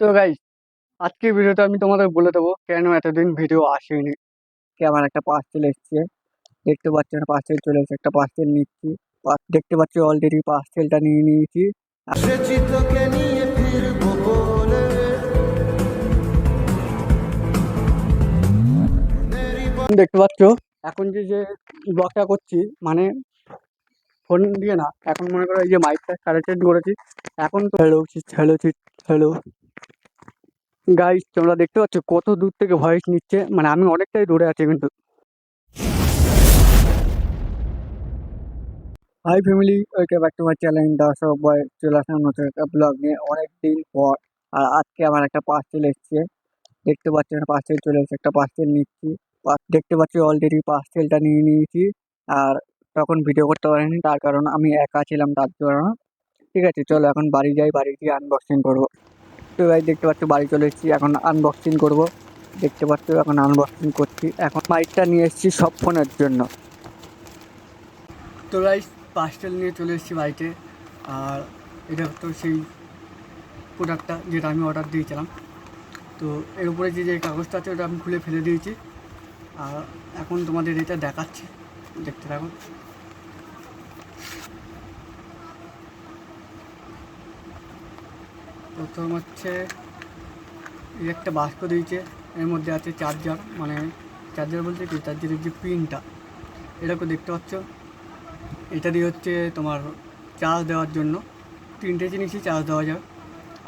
তো গাইস আজকের ভিডিওতে আমি তোমাদের বলে দেবো কেন এতদিন ভিডিও আসেনি। আমার একটা পার্সেল এসছে। দেখতে পাচ্ছেন পার্সেল চলে এসেছে একটা পার্সেল নিচ্ছি। দেখতে পাচ্ছি অলরেডি পার্সেলটা নিয়ে নিয়েছি। দেখতে পাচ্ছ এখন যে যে ব্লগটা করছি মানে ফোন দিয়ে না এখন মনে করো এই যে মাইকটা কানেক্টেড করেছি এখন তো হ্যালো হ্যালো হ্যালো গাইস তোমরা দেখতে পাচ্ছ কত দূর থেকে ভয়েস নিচ্ছে। মানে আমি অনেকটাই দূরে আছি কিন্তু। Hi family welcome back to my channel দর্শক বয় চলে আসলাম নতুন একটা ব্লগ নিয়ে। অনেক দিন পর, আর আজকে আমার একটা পার্সেল এসছে। দেখতে পাচ্ছেন পার্সেল চলে এসেছে। একটা পার্সেল নিচ্ছি। দেখতে পাচ্ছি অলরেডি পার্সেলটা নিয়ে নিয়েছি। আর তখন ভিডিও করতে পারিনি, তার কারণ আমি একা ছিলাম, তার জন্য। ঠিক আছে, চলো এখন বাড়ি যাই, বাড়ি গিয়ে আনবক্সিং করব। তো ভাই দেখতে পাচ্ছ বাড়ি চলে এসেছি, এখন আনবক্সিং করব। দেখতে পাচ্ছ, এখন আনবক্সিং করছি। এখন মাইকটা নিয়ে এসেছি সব ফোনের জন্য। তো গাইস পার্সেল নিয়ে চলে এসেছি বাড়িতে আর এটা তো সেই প্রোডাক্টটা যেটা আমি অর্ডার দিয়েছিলাম। তো এর উপরে যে যে কাগজটা আছে, ওটা আমি খুলে ফেলে দিয়েছি। আর এখন তোমাদের এটা দেখাচ্ছি। দেখতে থাকো। প্রথম হচ্ছে এই একটা বাস্ক দিয়েছে, এর মধ্যে আছে চার্জার মানে চার্জার বলতে কি? চার্জারের যে পিনটা এটাকে দেখতে পাচ্ছ? এটা দিয়ে হচ্ছে তোমার চার্জ দেওয়ার জন্য, তিনটে জিনিসই চার্জ দেওয়া যায়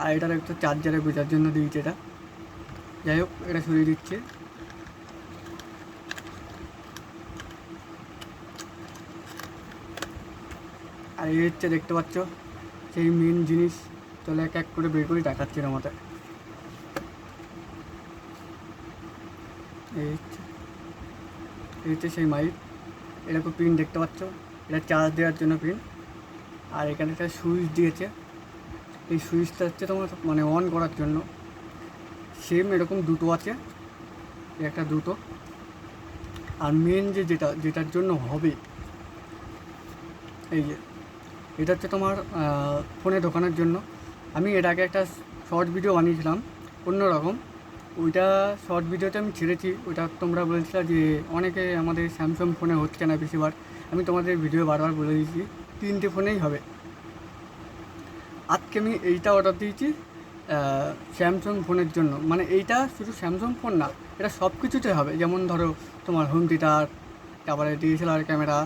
আর এটার একটা চার্জারে বোঝার জন্য দিয়েছে এটা। যাই হোক, এটা সরিয়ে দিচ্ছে। আর এই হচ্ছে দেখতে পাচ্ছ, সেই মেন জিনিস। চলে এক এক করে বের করে দেখাচ্ছে আমাদের এই হচ্ছে সেই মাইক। এরকম পিন দেখতে পাচ্ছ? এটা চার্জ দেওয়ার জন্য পিন আর এখানে একটা সুইচ দিয়েছে। এই সুইচটা হচ্ছে তোমার মানে অন করার জন্য। সেম এরকম দুটো আছে। একটা দুটো। আর মেন যে যেটা, যেটার জন্য হবে, এই যে, এটা হচ্ছে তোমার ফোনে ঢোকানোর জন্য। আমি এর আগে একটা শর্ট ভিডিও বানিয়েছিলাম, অন্যরকম। ওইটা শর্ট ভিডিওতে আমি ছেড়েছি। ওইটা তোমরা বলেছিলে যে অনেকে আমাদের স্যামসাং ফোনে হচ্ছে না বেশিরভাগ। আমি তোমাদের ভিডিও বারবার বলে দিয়েছি, তিনটে ফোনেই হবে। আজকে আমি এইটা অর্ডার দিয়েছি স্যামসাং ফোনের জন্য। মানে এইটা শুধু স্যামসাং ফোন না, এটা সব কিছুতে হবে। যেমন ধরো, তোমার হোম থিয়েটার তারপরে ডিএসএলআর ক্যামেরা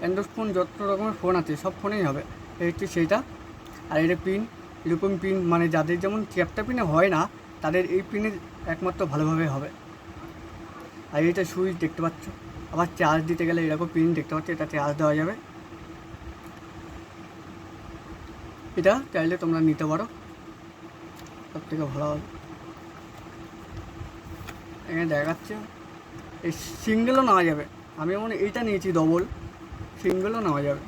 অ্যান্ড্রয়েড ফোন যত রকমের ফোন আছে, সব ফোনেই হবে। এই হচ্ছে সেইটা। আর এটা পিন এরকম পিন মানে যাদের যেমন চ্যাপটা পিনে হয় না, তাদের এই পিনে একমাত্র ভালোভাবে হবে। আর এটা সুইচ দেখতে পাচ্ছ। আবার চার্জ দিতে গেলে এরকম পিন দেখতে পাচ্ছ, এটা চার্জ দেওয়া যাবে। এটা চাইলে তোমরা নিতে পারো। সব থেকে ভালো হবে। এখানে দেখাচ্ছে, এই সিঙ্গেলও নেওয়া যাবে। আমি যেমন এইটা নিয়েছি ডবল সিঙ্গেলও নেওয়া যাবে।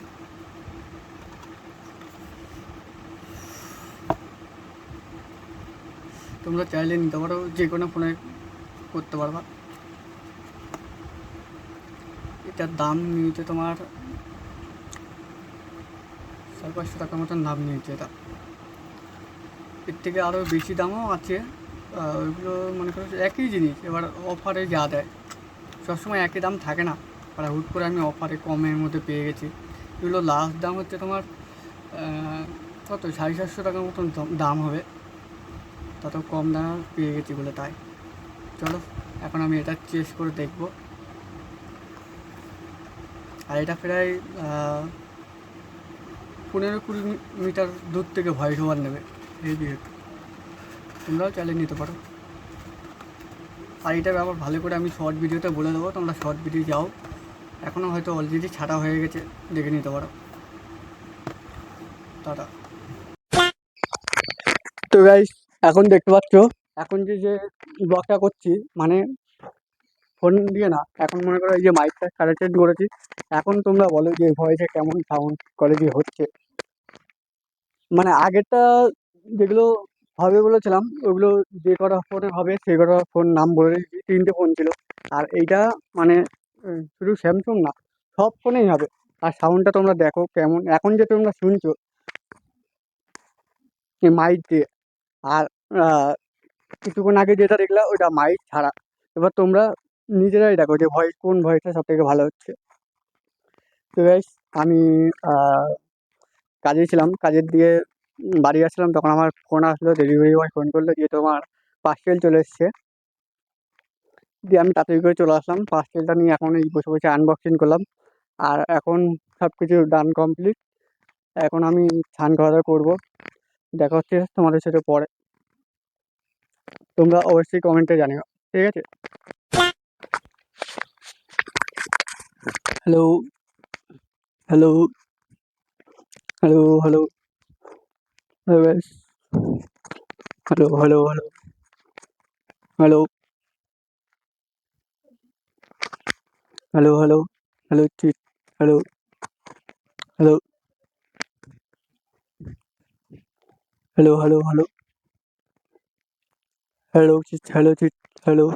তোমরা চাইলে নিতে পারো, যে কোনো ফোনে করতে পারবা। এটার দাম নিয়েছে তোমার সাড়ে পাঁচশো টাকার মতন দাম নিয়েছে এটা। এর থেকে আরও বেশি দামও আছে। ওইগুলো মনে করো একই জিনিস, এবার অফারে যা দেয়। সবসময় একই দাম থাকে না। আর হুট করে আমি অফারে কমের মধ্যে পেয়ে গেছি। এগুলো লাস্ট দাম হচ্ছে তোমার কত? সাড়ে সাতশো টাকার মতন দাম হবে। তত কম দাম পেয়ে গেছি বলে তাই। চলো, এখন আমি এটা চেস করে দেখব। আর এটা প্রায় পনেরো কুড়ি মিটার দূর থেকে ভয়েস ওভার নেবে এই দিয়ে তোমরাও চালিয়ে নিতে পারো। আর এটা ব্যাপার ভালো করে আমি শর্ট ভিডিওতে বলে দেবো, তোমরা শর্ট ভিডিও যাও। এখনও হয়তো অলরেডি ছাড়া হয়ে গেছে, দেখে নিতে পারো। টাটা। তো গাইস এখন দেখতে পাচ্ছ, এখন যে যে ব্লগটা করছি মানে ফোন দিয়ে না, এখন মনে করো এই যে মাইকটা কানেক্টেড করেছি, এখন তোমরা বলো যে ভয়েসে কেমন সাউন্ড কোয়ালিটি হচ্ছে। মানে আগেরটা যেগুলো হবে বলেছিলাম, ওগুলো যে কটা ফোনে হবে, সেই কটা ফোন নাম বলে দিয়েছি, তিনটে ফোন ছিল। আর এইটা মানে শুধু স্যামসং না, সব ফোনেই হবে। আর সাউন্ডটা তোমরা দেখো কেমন, এখন যে তোমরা শুনছো মাইক দিয়ে আর কিছুক্ষণ আগে যেটা দেখলা ওইটা মাইক ছাড়া। এবার তোমরা নিজেরাই দেখো যে ভয়েস কোন ভয়েসটা সব থেকে ভালো হচ্ছে। তো গাইস আমি কাজে ছিলাম। কাজের দিয়ে বাড়ি আসছিলাম তখন আমার ফোন আসলো ডেলিভারি বয় ফোন করল যে তোমার পার্সেল চলে এসছে। দিয়ে আমি তাড়াতাড়ি করে চলে আসলাম। পার্সেলটা নিয়ে এখন এই বসে বসে আনবক্সিং করলাম। আর এখন সব কিছু ডান কমপ্লিট এখন আমি স্নান খাওয়া দাওয়া করব। দেখা হচ্ছে তোমাদের সাথে পরে। তোমরা অবশ্যই কমেন্টে জানিও, ঠিক আছে? Hello hello hello hello hello guys hello hello hello hello hello hello hello chat hello hello hello hello hello hello chat hello chat hello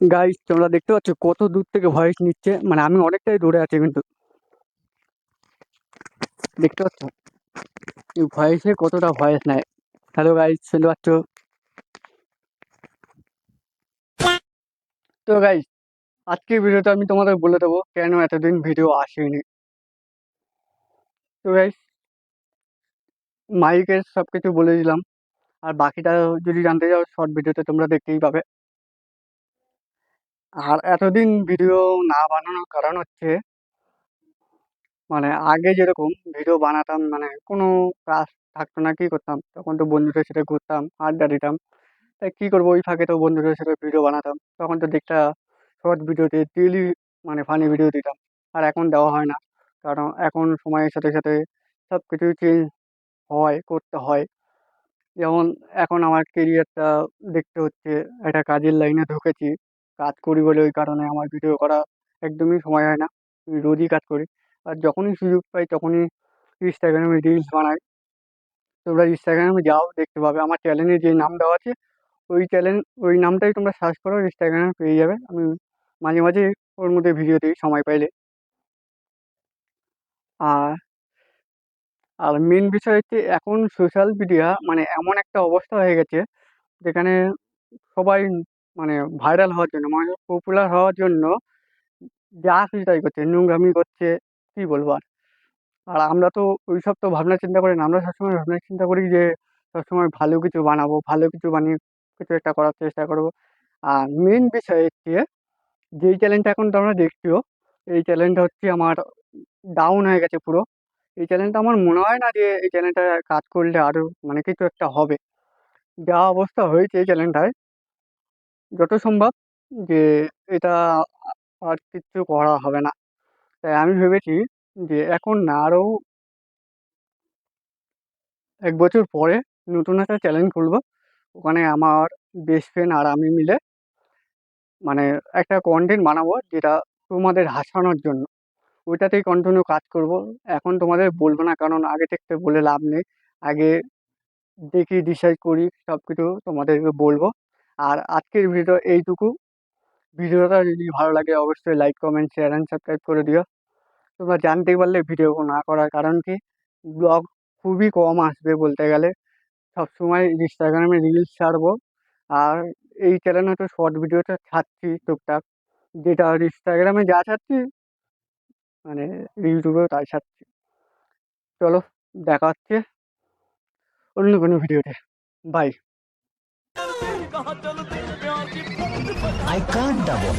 guys তোমরা দেখতে পাচ্ছ কত দূর থেকে ভয়েস নিচ্ছে? মানে আমি অনেকটাই দূরে আছি কিন্তু। দেখতে পাচ্ছ? ভয়েসে কতটা ভয়েস নেয়? হ্যালো গাইস শুনতে পাচ্ছ? তো গাইস আজকের ভিডিওতে আমি তোমাদের বলে দেবো কেন এতদিন ভিডিও আসেনি। তো গাইস মাইকের সব কিছু বলে দিলাম। আর বাকিটা যদি জানতে চাও শর্ট ভিডিওতে তোমরা দেখতেই পাবে। আর এতদিন ভিডিও না বানানোর কারণ হচ্ছে মানে আগে যেরকম ভিডিও বানাতাম মানে কোনো কাজ থাকতো না, কি করতাম? তখন তো বন্ধুদের সাথে ঘুরতাম, আড্ডা দিতাম। তাই কী করব, ওই ফাঁকে তো বন্ধুদের সাথে ভিডিও বানাতাম। তখন তো দেখতা শর্ট ভিডিওতে ডেইলি মানে ফানি ভিডিও দিতাম। আর এখন দেওয়া হয় না। কারণ এখন সময়ের সাথে সাথে সব কিছুই চেঞ্জ হয়, করতে হয়। যেমন এখন আমার কেরিয়ারটা দেখতে হচ্ছে, একটা কাজের লাইনে ঢুকেছি। কাজ করি বলে ওই কারণে আমার ভিডিও করা একদমই সময় হয় না। আমি রোজই কাজ করি। আর যখনই সুযোগ পাই তখনই ইনস্টাগ্রামে রিলস বানাই। তোমরা ইনস্টাগ্রামে যাও, দেখতে পাবে। আমার চ্যানেলে যে নাম দেওয়া আছে, ওই চ্যানেল ওই নামটাই তোমরা সার্চ করো ইনস্টাগ্রামে পেয়ে যাবে। আমি মাঝে মাঝে ওর মধ্যে ভিডিও দিই সময় পাইলে। আর আর মেন বিষয় হচ্ছে এখন সোশ্যাল মিডিয়া মানে এমন একটা অবস্থা হয়ে গেছে, যেখানে সবাই মানে ভাইরাল হওয়ার জন্য মানে পপুলার হওয়ার জন্য যা খুশি তাই করছে, নোংরামি করছে, কী বলব আর। আর আমরা তো ওই সব তো ভাবনা চিন্তা করি না, আমরা সবসময় ভাবনা চিন্তা করি যে সবসময় ভালো কিছু বানাবো, ভালো কিছু বানিয়ে কিছু একটা করার চেষ্টা করব। আর মেন বিষয় হচ্ছে, যেই চ্যানেলটা এখন তোমরা দেখছ এই চ্যানেলটা হচ্ছে আমার ডাউন হয়ে গেছে পুরো। এই চ্যানেলটা আমার মনে হয় না যে এই চ্যানেলটা কাজ করলে আরও মানে কিছু একটা হবে। যা অবস্থা হয়েছে এই চ্যানেলটায় যত সম্ভব যে এটা আর কিছু করা হবে না। তাই আমি ভেবেছি যে এখন না আরও এক বছর পরে নতুন একটা চ্যানেল খুলবো। ওখানে আমার বেস্ট ফ্রেন্ড আর আমি মিলে মানে একটা কন্টেন্ট বানাবো যেটা তোমাদের হাসানোর জন্য। ওইটাতেই কন্টিনিউ কাজ করব। এখন তোমাদের বলব না, কারণ আগে থেকে বলে লাভ নেই। আগে দেখি ডিসাইড করি সব কিছু তোমাদেরকে বলব। আর আজকের ভিডিও এইটুকু। ভিডিওটা যদি ভালো লাগে, অবশ্যই like comment share and subscribe করে দিও। তোমরা জানতে পারলে ভিডিও না করার কারণ কি? ব্লগ খুবই কম আসবে বলতে গেলে। সবসময় ইনস্টাগ্রামে রিলস ছাড়বো। আর এই চ্যানেলে তো শর্ট ভিডিওটা ছাড়ছি টুকটাক। যেটা ইনস্টাগ্রামে যা ছাড়ছি মানে ইউটিউবেও তাই ছাড়ছি। চলো দেখা হচ্ছে অন্য কোনো ভিডিওতে। Bye I can't double.